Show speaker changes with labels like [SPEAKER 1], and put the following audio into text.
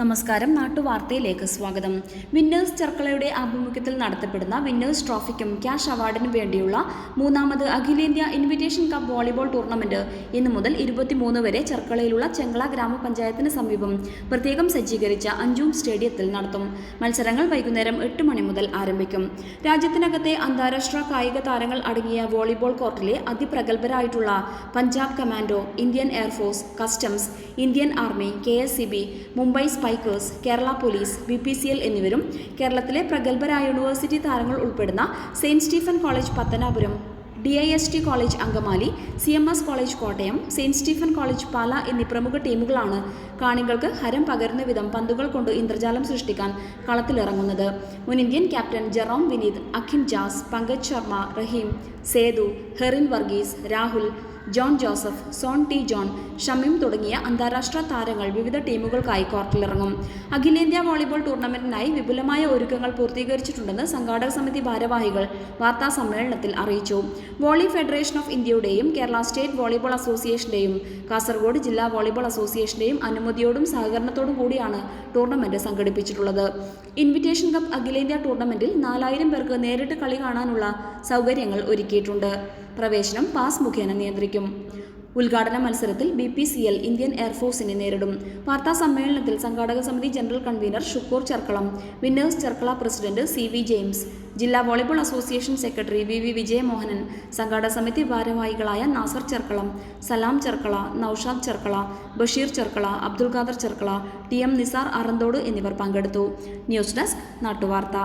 [SPEAKER 1] നമസ്കാരം നാട്ടുവാർത്തയിലേക്ക് സ്വാഗതം. വിന്നേഴ്സ് ചെർക്കളയുടെ ആഭിമുഖ്യത്തിൽ നടത്തപ്പെടുന്ന വിന്നേഴ്സ് ട്രോഫിക്കും ക്യാഷ് അവാർഡിനും വേണ്ടിയുള്ള മൂന്നാമത് അഖിലേന്ത്യാ ഇൻവിറ്റേഷൻ കപ്പ് വോളിബോൾ ടൂർണമെന്റ് ഇന്നു മുതൽ ഇരുപത്തിമൂന്ന് വരെ ചെർക്കളയിലുള്ള ചെങ്കള ഗ്രാമപഞ്ചായത്തിന് സമീപം പ്രത്യേകം സജ്ജീകരിച്ച അഞ്ചൂം സ്റ്റേഡിയത്തിൽ നടത്തും. മത്സരങ്ങൾ വൈകുന്നേരം എട്ട് മണി മുതൽ ആരംഭിക്കും. രാജ്യത്തിനകത്തെ അന്താരാഷ്ട്ര കായിക താരങ്ങൾ അടങ്ങിയ വോളിബോൾ കോർട്ടിലെ അതിപ്രഗത്ഭരായിട്ടുള്ള Punjab commando Indian air force customs Indian army K Mumbai spikers Kerala police B P C L എന്നിവരും കേരളത്തിലെ പ്രഗത്ഭരായ യൂണിവേഴ്സിറ്റി താരങ്ങൾ ഉൾപ്പെടുന്ന saint Stephen college Pathanapuram D I S T college Angamaly C M S college Kottayam saint Stephen college Pala എന്നീ പ്രമുഖ ടീമുകളാണ് കാണികൾക്ക് ഹരം പകരുന്ന വിധം പന്തുകൾ കൊണ്ട് ഇന്ദ്രജാലം സൃഷ്ടിക്കാൻ കളത്തിലിറങ്ങുന്നത്. മുൻ Indian captain Jerome Vineeth Akhin Jas Pankaj Sharma Rahim Sethu Herin Varghese Rahul John Joseph Shon T John Shameem തുടങ്ങിയ അന്താരാഷ്ട്ര താരങ്ങൾ വിവിധ ടീമുകൾക്കായി കോർട്ടിലിറങ്ങും. അഖിലേന്ത്യാ വോളിബോൾ ടൂർണമെന്റിനായി വിപുലമായ ഒരുക്കങ്ങൾ പൂർത്തീകരിച്ചിട്ടുണ്ടെന്ന് സംഘാടക സമിതി ഭാരവാഹികൾ വാർത്താ സമ്മേളനത്തിൽ അറിയിച്ചു. വോളി ഫെഡറേഷൻ ഓഫ് ഇന്ത്യയുടെയും കേരള സ്റ്റേറ്റ് വോളിബോൾ അസോസിയേഷന്റെയും കാസർഗോഡ് ജില്ലാ വോളിബോൾ അസോസിയേഷന്റെയും അനുമതിയോടും സഹകരണത്തോടും കൂടിയാണ് ടൂർണമെന്റ് സംഘടിപ്പിച്ചിട്ടുള്ളത്. ഇൻവിറ്റേഷൻ കപ്പ് അഖിലേന്ത്യാ ടൂർണമെന്റിൽ നാലായിരം പേർക്ക് നേരിട്ട് കളി കാണാനുള്ള സൗകര്യങ്ങൾ ഒരുക്കിയിട്ടുണ്ട്. പ്രവേശനം പാസ് മുഖേന നിയന്ത്രിക്കും. ഉദ്ഘാടന മത്സരത്തിൽ B P C L Indian എയർഫോഴ്സിനെ നേരിടും. വാർത്താ സമ്മേളനത്തിൽ സംഘാടക സമിതി general convener Shukoor Cherkalam winners Cherkala president C V James ജില്ലാ volleyball association secretary V V Vijayamohanan സംഘാടക സമിതി ഭാരവാഹികളായ നാസർ ചർക്കളം സലാം ചർക്കള നൌഷാദ് ചർക്കള ബഷീർ ചർക്കള അബ്ദുൽ ഖാദർ ചെർക്കള ടി എം നിസാർ അറന്തോട് എന്നിവർ പങ്കെടുത്തു. News desk നാട്ടുവാർത്ത.